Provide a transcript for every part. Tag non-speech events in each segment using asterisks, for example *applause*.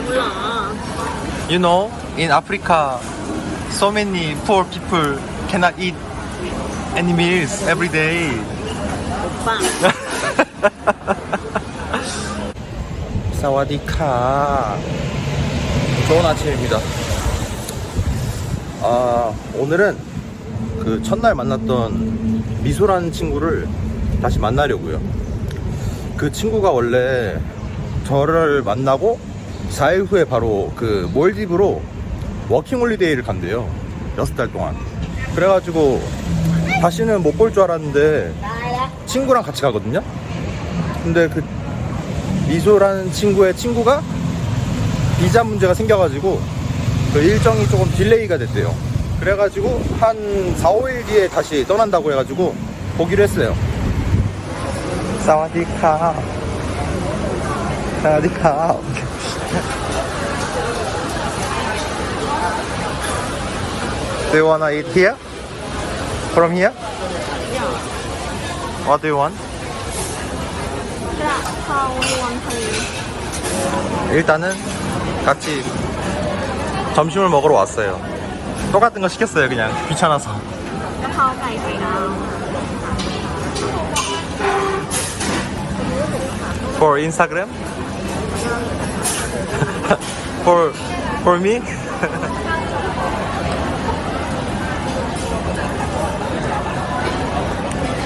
잘 몰라. You know, in Africa, so many poor people cannot eat any meals every day. 오빠. 사와디카. 좋은 아침입니다. 아, 오늘은 그 첫날 만났던 미소라는 친구를 다시 만나려고요. 그 친구가 원래 저를 만나고 4일 후에 바로 그 몰디브로 워킹 홀리데이를 간대요. 6달 동안. 그래가지고 다시는 못 볼 줄 알았는데 친구랑 같이 가거든요. 근데 그 미소라는 친구의 친구가 비자 문제가 생겨가지고 그 일정이 조금 딜레이가 됐대요. 그래가지고 한 4, 5일 뒤에 다시 떠난다고 해가지고 보기로 했어요. 사와디카. 사와디카. Do you wanna eat here? From here? What do you want? กระเพรารวมทะเล 일단은 같이 점심을 먹으러 왔어요. 똑같은 거 시켰어요, 그냥 귀찮아서. กะเพราไก่ไข่ดาว For Instagram? *laughs* for for me?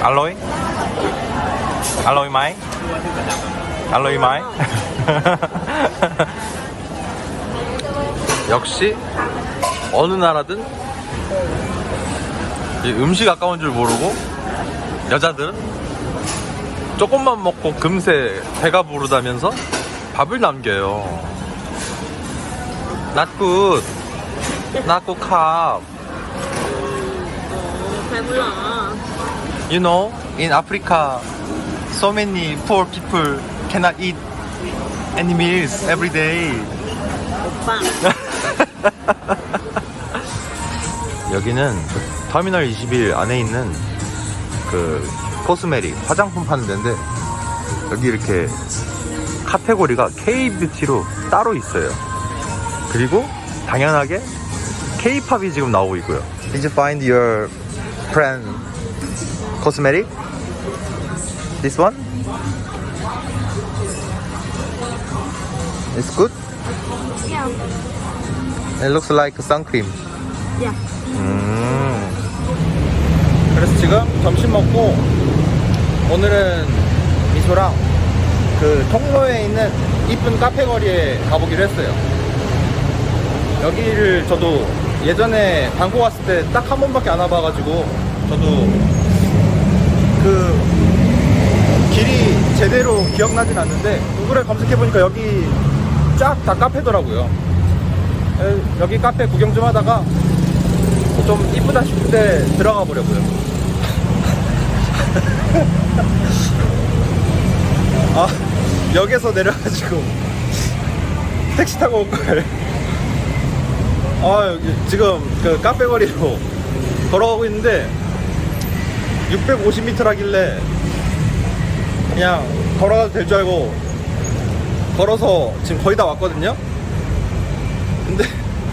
알로이? 알로이 마이? 알로이 마이? 역시 어느 나라든 이 음식 아까운 줄 모르고 여자들은 조금만 먹고 금세 배가 부르다면서 밥을 남겨요. 낫굿 낫굿 컵 잘 몰라. You know, in Africa, so many poor people cannot eat any meals every day. 오빠. 여기는 터미널 21 안에 있는 그 코스메리 화장품 파는 데인데 여기 이렇게 카테고리가 K 뷰티로 따로 있어요. 그리고 당연하게 K-팝이 지금 나오고 있고요. Did you find your brand cosmetic? This one? It's good? Yeah. It looks like sun cream. Yeah. 음. 그래서 지금 점심 먹고 오늘은 미소랑 그 통로에 있는 이쁜 카페 거리에 가보기로 했어요. 여기를 저도 예전에 방콕 왔을 때 딱 한 번밖에 안 와봐가지고 저도 그 길이 제대로 기억나진 않는데 구글에 검색해보니까 여기 쫙 다 카페더라고요. 에, 여기 카페 구경 좀 하다가 좀 이쁘다 싶을 때 들어가 보려고요. *laughs* 아, 역에서 내려가지고 *laughs* 택시 타고 올 걸. 아, 여기 지금 그 카페 거리로 *laughs* 걸어가고 있는데 650m라길래 그냥 걸어가도 될 줄 알고 걸어서 지금 거의 다 왔거든요. 근데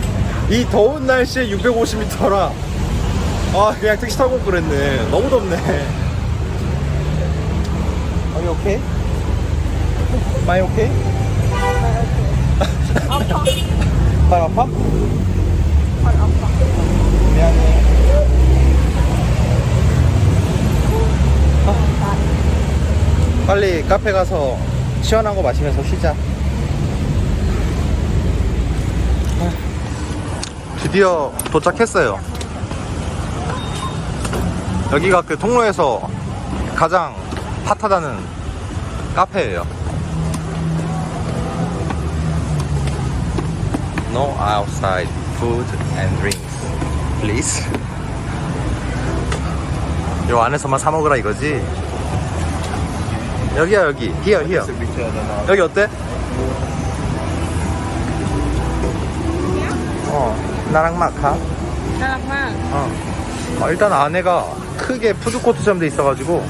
*laughs* 이 더운 날씨에 650m라 아 그냥 택시 타고 올 그랬네 너무 덥네 Are you okay? Am I okay? *laughs* 발 아파? 빨리 카페 가서 시원한 거 마시면서 쉬자 드디어 도착했어요. 여기가 그 통로에서 가장 핫하다는 카페예요. No outside food and drinks, please. 요 안에서만 사 먹으라 이거지. 여기야 여기. Here here. 여기 어때? 어 나랑 마카. 나랑 마. 어. 아, 일단 아내가 크게 푸드 코트점도 있어가지고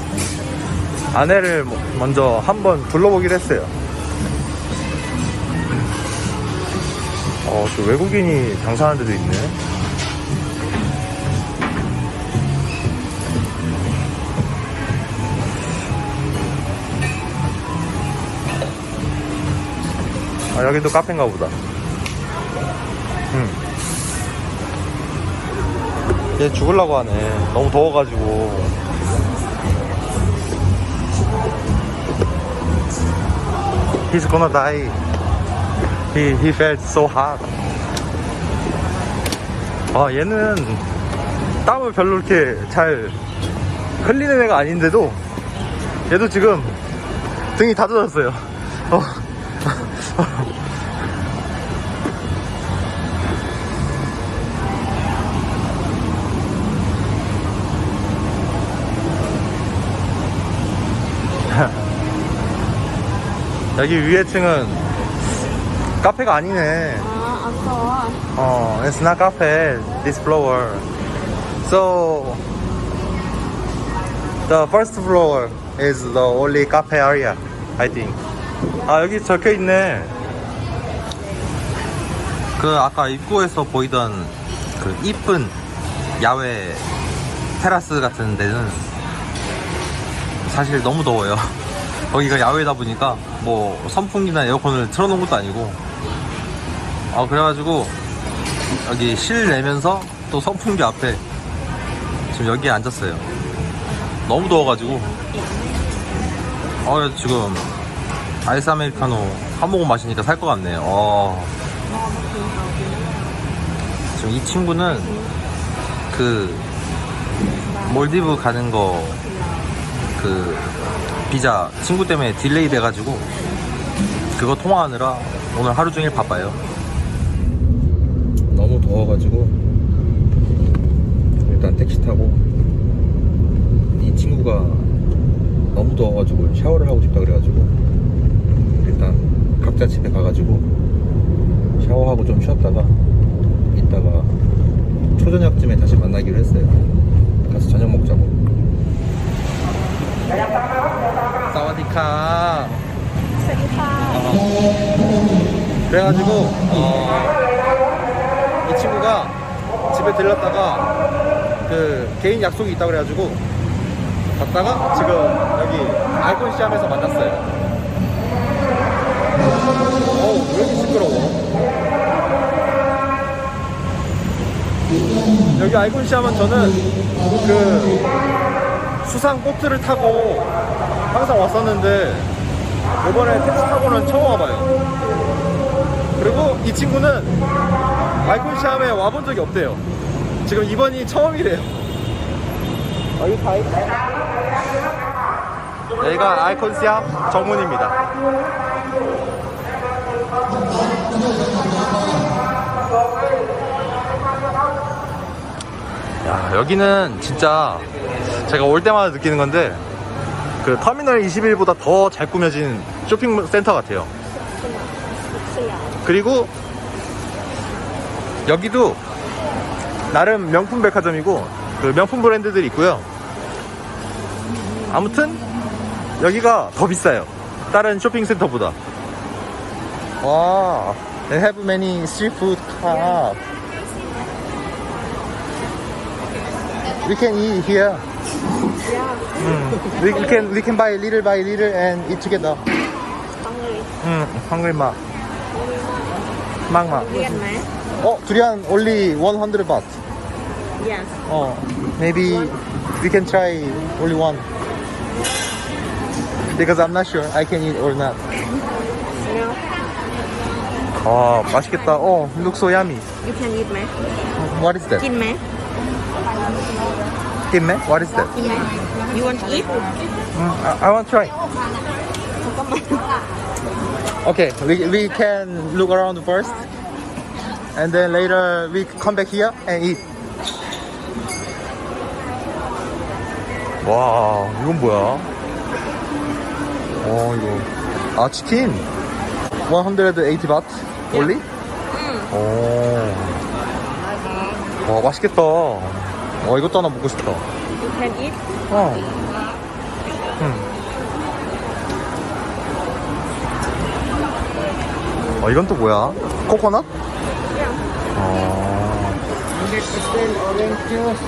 아내를 먼저 한번 둘러보기로 했어요. 어, 또 외국인이 장사하는 데도 있네. 아, 여기도 카페인가 보다. 응. 얘 죽을라고 하네. 너무 더워가지고. He's gonna. He, he felt so hot. 아, 얘는 땀을 별로 이렇게 잘 흘리는 애가 아닌데도 얘도 지금 등이 다 젖었어요. 어. *laughs* 여기 위에 층은 카페가 아니네. 아, 아까 Oh, it's not cafe. This floor. So the first floor is the only cafe area, I think. 아 여기 적혀 있네. 그 아까 입구에서 보이던 그 이쁜 야외 테라스 같은 데는 사실 너무 더워요. *laughs* 거기가 야외다 보니까 뭐 선풍기나 에어컨을 틀어놓은 것도 아니고 아 그래가지고 여기 실 내면서 또 선풍기 앞에 지금 여기에 앉았어요. 너무 더워가지고 어 지금 아이스 아메리카노 한 모금 마시니까 살 것 같네요. 어. 지금 이 친구는 그 몰디브 가는 거 그 비자 친구 때문에 딜레이 돼가지고 그거 통화하느라 오늘 하루 종일 바빠요. 먹어가지고 일단 택시 타고 이 친구가 너무 더워가지고 샤워를 하고 싶다 그래가지고 일단 각자 집에 가가지고 샤워하고 좀 쉬었다가 이따가 초저녁쯤에 다시 만나기로 했어요. 가서 저녁 먹자고. 사와디카. 그래가지고 어 친구가 집에 들렀다가 그 개인 약속이 있다 그래가지고 갔다가 지금 여기 아이콘 시암에서 만났어요. 어우 왜 이렇게 시끄러워? 여기 아이콘 시암은 저는 그 수상 보트를 타고 항상 왔었는데 이번에 택시 타고는 처음 와봐요. 그리고 이 친구는 알콘시암에 와본 적이 없대요. 지금 이번이 처음이래요. 아, 이거 여기가 알콘시암 정문입니다. 야, 여기는 진짜 제가 올 때마다 느끼는 건데 그 터미널 21보다 더 잘 꾸며진 쇼핑 센터 같아요. 그리고 여기도 나름 명품 백화점이고 그 명품 브랜드들이 있고요 아무튼 여기가 더 비싸요 다른 쇼핑센터보다 와 They have many seafood cup We can eat here mm. we, we, can, we can buy little by little and eat together hungry mm, hungry ma 망망. Korean man. Oh, durian only 100 baht. Yes. Oh, maybe we can try only one. Because I'm not sure I can eat or not. 아 맛있겠다. 어, looks so yummy. You can eat man. What is that? Kin man. Kim man? What is that? Kim man. You want to eat? Mm, I, I want to try. 잠깐만. Okay, we, we can look around first. And then later we come back here and eat. 와, 이건 뭐야? 어, 이거. 아, 치킨. 180 baht only? 오. 와, 맛있겠다. 와, 이것도 하나 먹고 싶다. you can eat 어. 응. 어, 이건 또 뭐야? 코코넛? 어, 100% orange juice.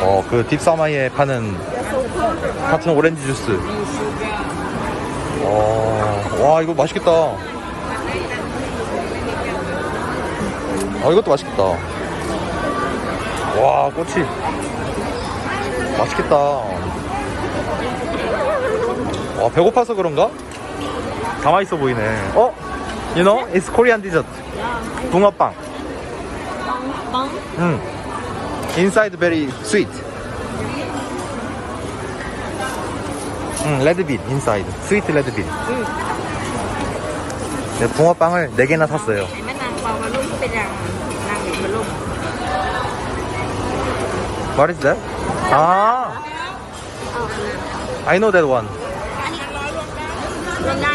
어, 그 딥사마이에 파는 같은 오렌지 주스. 어, 와, 이거 맛있겠다. 어, 이것도 맛있겠다. 와, 꼬치. 맛있겠다. 와, 배고파서 그런가? 다 맛있어 보이네. 어? You know, it's Korean dessert. 붕어빵. 빵, 빵. 응. Inside very sweet. 응, 레드 빛 inside. 스위트 레드 빛. 네, 붕어빵을 4개나 샀어요. Luôn. What is that? 아, I know that one. Hả?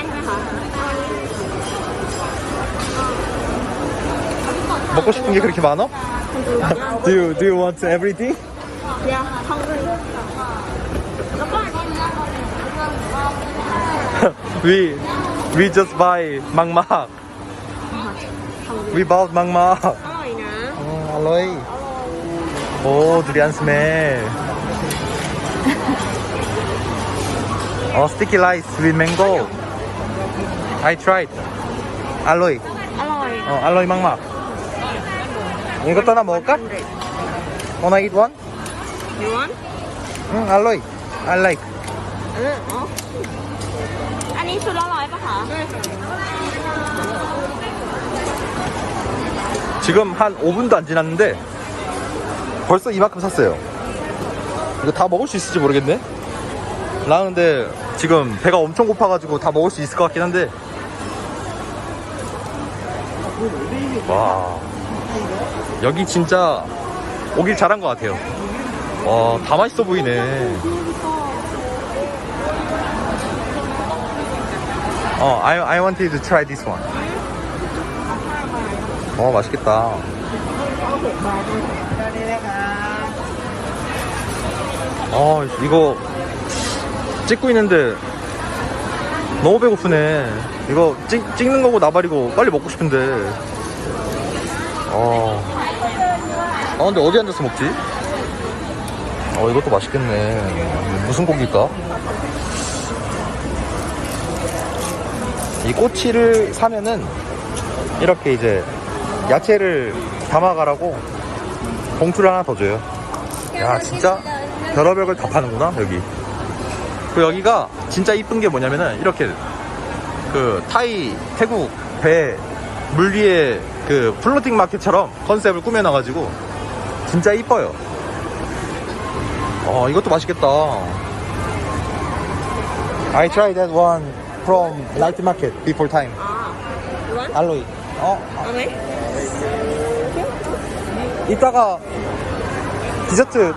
먹고 싶은 게 그렇게 많아? *laughs* do you do you want everything? Dạ, *laughs* không đi. Nó có we we just buy 망막. không đi. We bought 망막. Có rồi nè. 어, 알로이. 오, 두리안 스멜. 어, 스티키 라이스 with mango. I tried. 알로이. Có rồi. 어, 알로이 막막. 이것도 하나 먹을까? Wanna eat one? You want? 응, 알로이. I like. Anh đi sữa rồi bác hả? 지금 한 5분도 안 지났는데 벌써 이만큼 샀어요. 이거 다 먹을 수 있을지 모르겠네. 나는 근데 지금 배가 엄청 고파가지고 다 먹을 수 있을 것 같긴 한데. 와. 여기 진짜 오길 잘한 것 같아요. 와, 다 맛있어 보이네. 어, I, I wanted to try this one. 어, 맛있겠다. 어, 이거 찍고 있는데 너무 배고프네. 이거 찍, 찍는 거고 나발이고 빨리 먹고 싶은데. 어. 아, 근데 어디 앉아서 먹지? 어, 이것도 맛있겠네. 무슨 고기일까? 이 꼬치를 사면은 이렇게 이제 야채를 담아가라고 봉투를 하나 더 줘요. 야, 진짜 별의별 걸 다 파는구나, 여기. 그 여기가 진짜 이쁜 게 뭐냐면은 이렇게 그 타이, 태국, 배, 물 위에 그 플로팅 마켓처럼 컨셉을 꾸며놔가지고 진짜 이뻐요. 어, 이것도 맛있겠다. I tried that one from night market before time. 알로이. 어. 이따가 디저트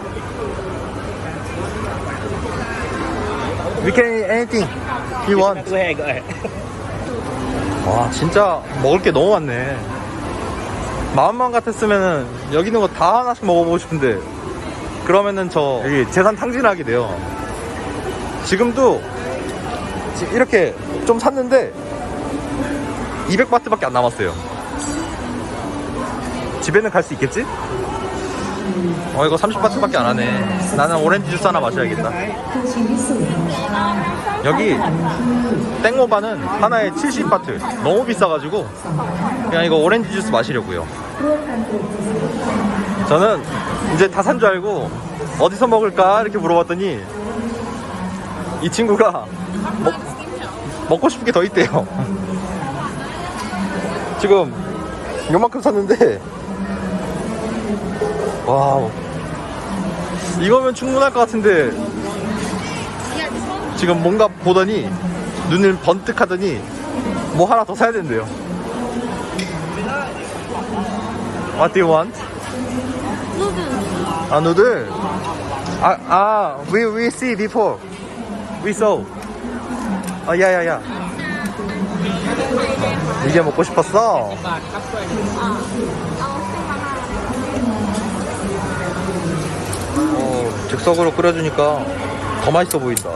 We can eat anything you want 와 진짜 먹을 게 너무 많네 마음만 같았으면은 여기 있는 거 다 하나씩 먹어보고 싶은데 그러면은 저 여기 재산 탕진하게 돼요. 지금도 지- 이렇게 좀 샀는데 200바트밖에 안 남았어요. 집에는 갈 수 있겠지? 어 이거 30바트밖에 안 하네. 나는 오렌지 주스 하나 마셔야겠다 여기 땡모바는 하나에 70바트. 너무 비싸가지고 그냥 이거 오렌지 주스 마시려고요. 저는 이제 다 산 줄 알고 어디서 먹을까 이렇게 물어봤더니 이 친구가 먹, 먹고 싶은 게 더 있대요. *laughs* 지금 요만큼 샀는데 와우. 이거면 충분할 것 같은데 지금 뭔가 보더니 눈을 번뜩 하더니 뭐 하나 더 사야 된대요 What do you want? 아 누들 아, 아 we, we see before we saw 아 야 야 야 이게 먹고 싶었어? 어, 즉석으로 끓여주니까 더 맛있어 보인다.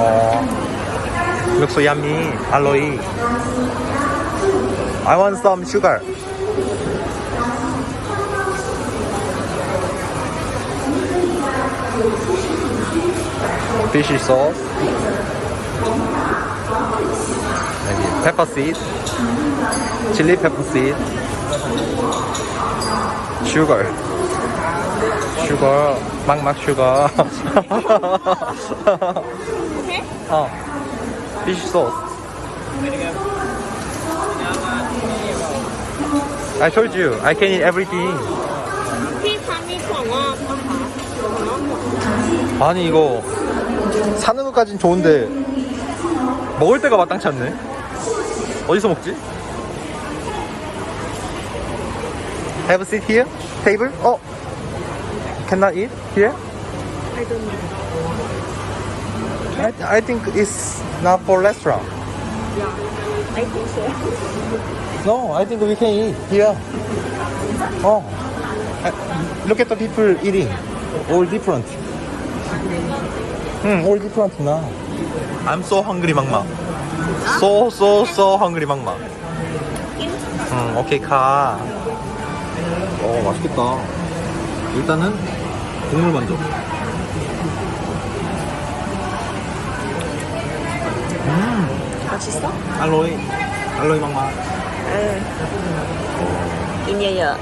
Oh, looks so yummy. Aloe. I want some sugar. Fishy sauce. 여기 pepper seed. chili pepper seed. Sugar. Sugar. 막막 sugar. Okay. 어. fish sauce. I told you I can eat everything. พี่คะมีถั่วงอกปะคะถั่วงอกหมด 아니 이거 사는 것까진 좋은데 먹을 때가 마땅치 않네. 어디서 먹지? Have a seat here? Table? 어? Cannot eat here? I don't know. I, I think it's not for restaurant. Yeah. I think so. No, I think we can eat here. Oh, Uh, look at the people eating. All different. Hmm, all different now. I'm so hungry, 막막. So, so, so hungry, 막막. 응, 오케이, 가. 어, 맛있겠다. 일단은 국물 만족. 음, 맛있어? 알로이, 알로이 막막. 응. 이녀야.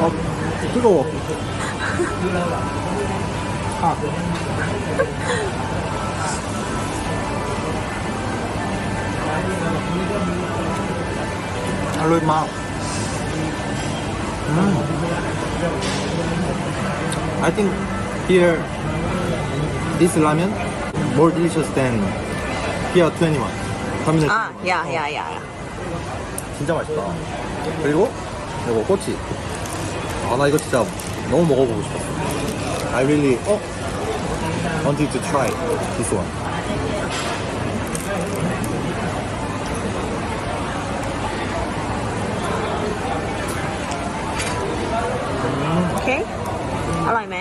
아, 뜨거워. *laughs* 아. 별로 임마 음. I think here this ramen more delicious than here 21 터미널 아, 야, 야, 야, 야. 진짜 맛있다 그리고 이거 꼬치 아 나 이거 진짜 너무 먹어보고 싶었어 I really 어? wanted to try this one อร่อยไหม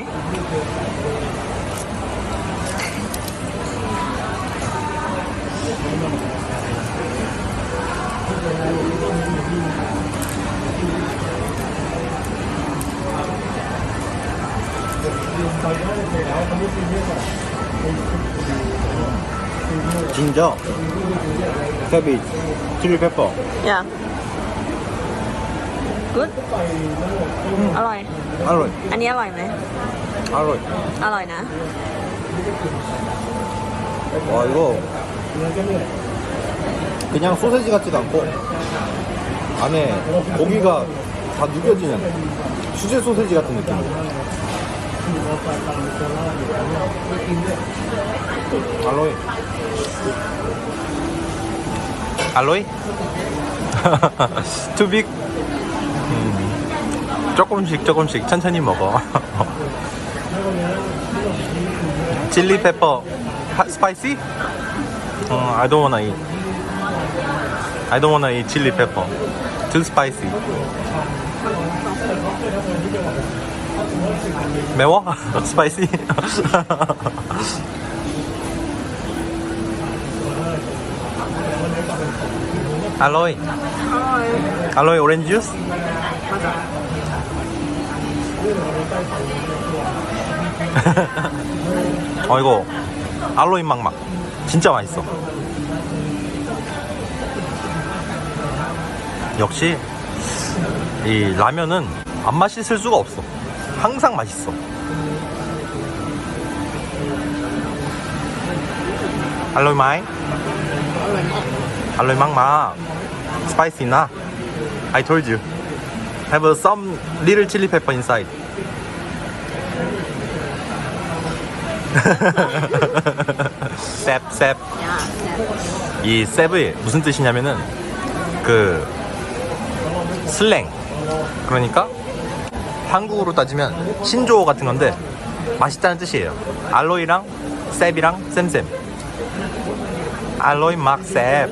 จินจอกแคบิชิลิเปปเปอร์ yeah good อร่อย 알로이, อันนี้อร่อยไหม 알로이. อร่อยนะ 와 이거 그냥 소세지 같지도 않고 안에 고기가 다 누겨지는 수제 소세지 같은 느낌이에요 알로이 알로이? *laughs* 투빅 음, 조금씩 조금씩 천천히 먹어 칠리 페퍼 스파이시? 어, I don't wanna eat I don't wanna eat chili pepper too spicy 매워? 스파이시? 알로이 알로이 오렌지 주스? 맞아 *laughs* 어 이거 알로이 막막. 진짜 맛있어. 역시 이 라면은 안 맛있을 수가 없어. 항상 맛있어. 알로이 마이 알로이 막막 스파이시 나. Told you have some little chili pepper inside. *laughs* 셉, 셉. 이 셉이 무슨 뜻이냐면은 그 슬랭. 그러니까 한국으로 따지면 신조어 같은 건데 맛있다는 뜻이에요. 알로이랑 셉이랑 쌤쌤. 알로이 막 셉.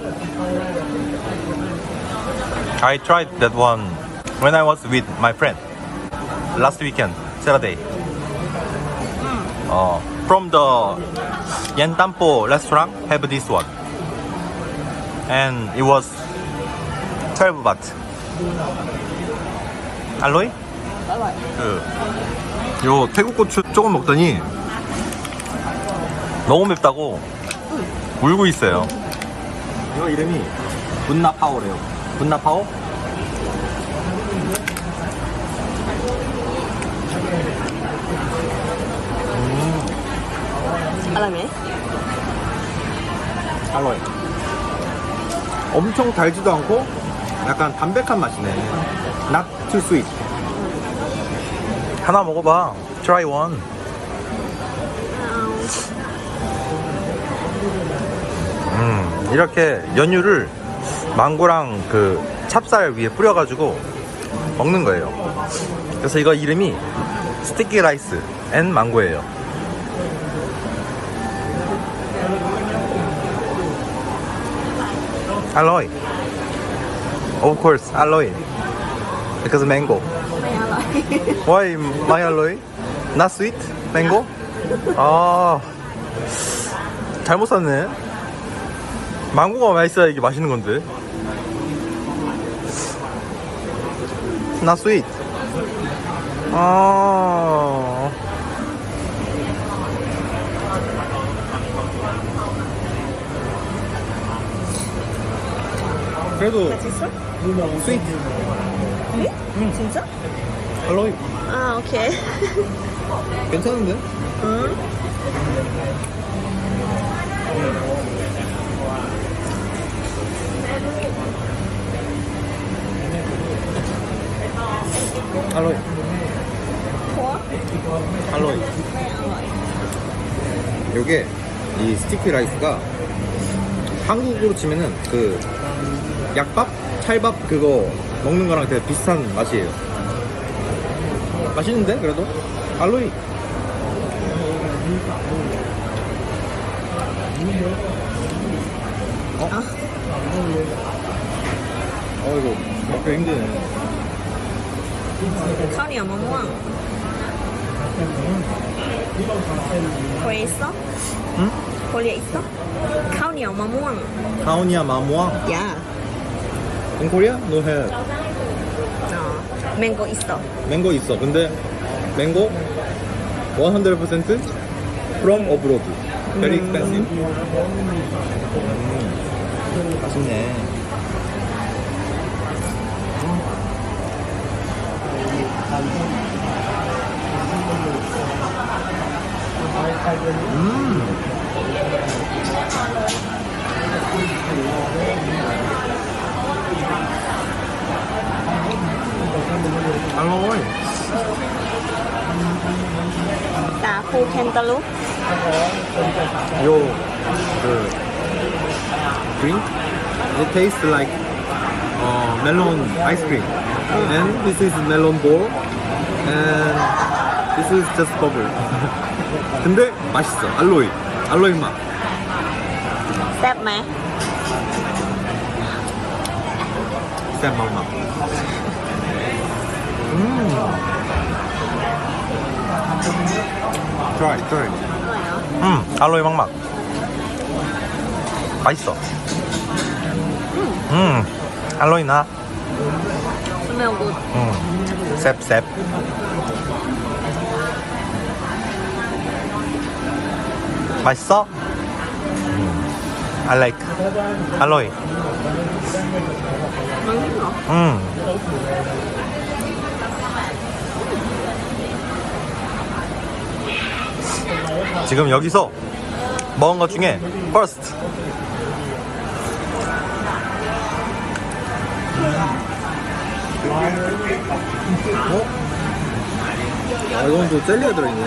I tried that one when I was with my friend last weekend, Saturday. Uh, from the Yentampo restaurant, have this one. And it was 12 baht. 알로이? 그, 요 태국 고추 조금 먹더니 너무 맵다고 울고 있어요. 이거 이름이 분나파오래요. 분나파오? ร่อยไหม 알로이. 엄청 달지도 않고 약간 담백한 맛이네. Not too sweet. 하나 먹어봐. Try one. เอา 음, 이렇게 연유를 망고랑 그 찹쌀 위에 뿌려가지고 먹는 거예요. 그래서 이거 이름이 스티키 라이스 앤 망고예요. Alloy. Of course, alloy. Because mango. Why my alloy? Not sweet? Mango? 아, 잘못 샀네. 망고가 맛있어야 이게 맛있는 건데. Not sweet. 아. 그래도 맛있어? 스윗. 응? 응. 진짜? 음. 네? 음. 알로이. 아 오케이. 괜찮은데? 응. 알로이. 좋아? 알로이. 요게 이 스티키 라이스가 한국으로 치면은 그 약밥? 찰밥 그거 먹는 거랑 되게 비슷한 맛이에요 맛있는데 그래도? 알로이 어? 어 이거 먹기 힘드네 카리야 뭐뭐야 거기 있어? 응? 거기 있어? 카오니야 마모왕 가오니아 마모왕 야 In Korea? No have. 어, 맹고 있어 맹고 있어. 근데 맹고 100% from abroad. Very expensive. 음, 맛있네. 음. 알로이. สาคูแคนตาลูป 요, 그, drink, it tastes like uh, melon ice cream. And this is melon ball. And this is just bubble. 근데 맛있어. 알로이. 알로이 맛. แซ่บไหม 쌤 맛. 음. 음. 좋아, 좋아. 음, 알로에 막막. 맛있어. 음, 알로에 나. 스멜 굿. 뭐 음, 셉셉. 맛있어? 음. I like. 알로에. 맛있어. 음. 지금 여기서 먹은 것 중에 퍼스트 어? 아, 이건 또 젤리가 들어있네.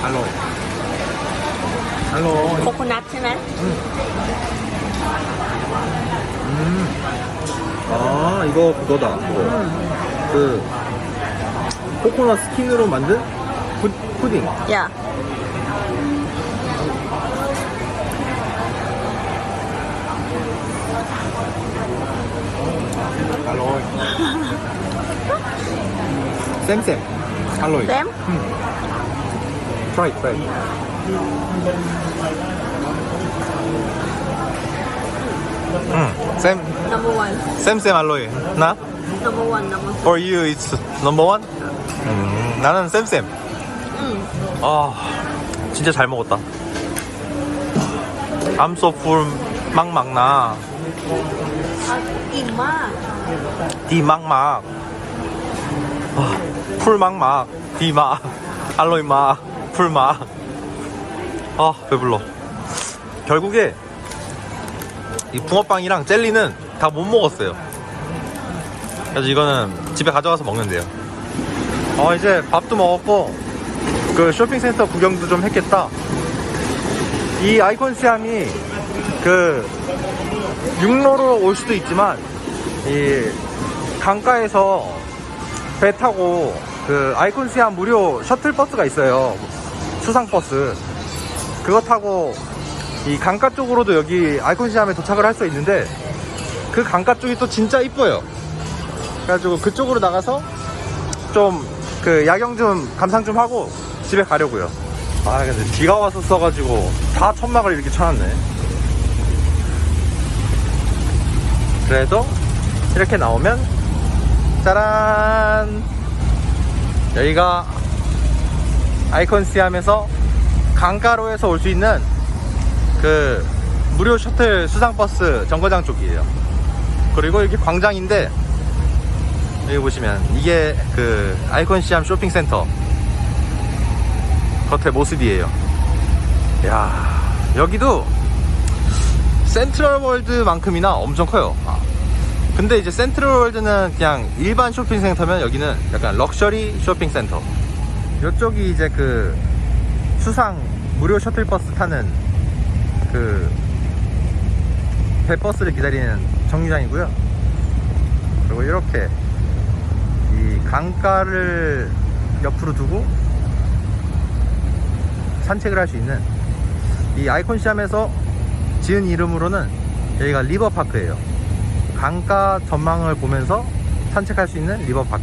할로. 할로. 코코넛이네. 응. 음아 이거 그거다 그거. 그 코코넛 스킨으로 만든 푸, 푸딩. Yeah. 알로이 쌤쌤. 알로이 Them? 트라이 트라이 Mm. Same, Number one. same, same alloy. 나? Number one. Number For you it's number one? 음, 나는 쌤쌤. 음. 아, 진짜 잘 먹었다. I'm so full, 막막나. 아, 이마. 디 막막. 아, 풀 막막. 디 막. 알로이 막. 풀 막. 아, 배불러. 결국에 이 붕어빵이랑 젤리는 다 못 먹었어요. 그래서 이거는 집에 가져가서 먹는데요. 어, 이제 밥도 먹었고, 그 쇼핑센터 구경도 좀 했겠다. 이 아이콘 시암이 그 육로로 올 수도 있지만, 이 강가에서 배 타고 그 아이콘 시암 무료 셔틀 버스가 있어요. 수상 버스. 그거 타고 이 강가 쪽으로도 여기 아이콘 시암에 도착을 할 수 있는데 그 강가 쪽이 또 진짜 이뻐요. 그래가지고 그쪽으로 나가서 좀 그 야경 좀 감상 좀 하고 집에 가려고요. 아 근데 비가 와서 써가지고 다 천막을 이렇게 쳐놨네. 그래도 이렇게 나오면 짜란 여기가 아이콘 시암에서 강가로에서 올 수 있는 그 무료 셔틀 수상버스 정거장 쪽이에요. 그리고 여기 광장인데 여기 보시면 이게 그 아이콘 시암 쇼핑센터 겉의 모습이에요. 야 여기도 센트럴 월드만큼이나 엄청 커요. 아, 근데 이제 센트럴 월드는 그냥 일반 쇼핑센터면 여기는 약간 럭셔리 쇼핑센터. 이쪽이 이제 그 수상 무료 셔틀버스 타는 그 배버스를 기다리는 정류장이고요. 그리고 이렇게 이 강가를 옆으로 두고 산책을 할 수 있는 이 아이콘 시암에서 지은 이름으로는 여기가 리버파크예요. 강가 전망을 보면서 산책할 수 있는 리버파크.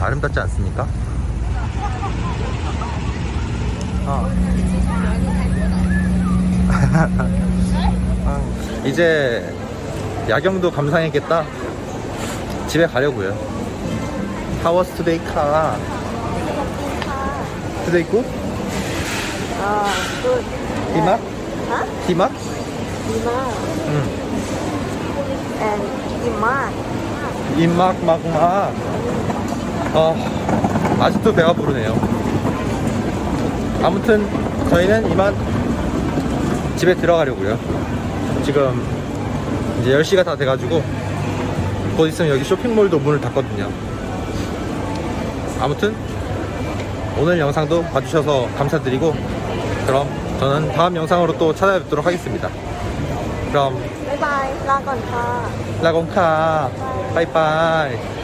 아름답지 않습니까? 어. *laughs* 아, 이제 야경도 감상했겠다. 집에 가려고요. How was today, car? Today good? 아, good. 디막? huh? 디막? 이마 응. and 이마 입막 막막. 어, 아직도 배가 부르네요. 아무튼 저희는 이만 집에 들어가려고요. 지금 이제 10시가 다 돼가지고 곧 있으면 여기 쇼핑몰도 문을 닫거든요. 아무튼 오늘 영상도 봐주셔서 감사드리고 그럼 저는 다음 영상으로 또 찾아뵙도록 하겠습니다. 그럼 바이바이. 라건카. 라건카. 바이바이.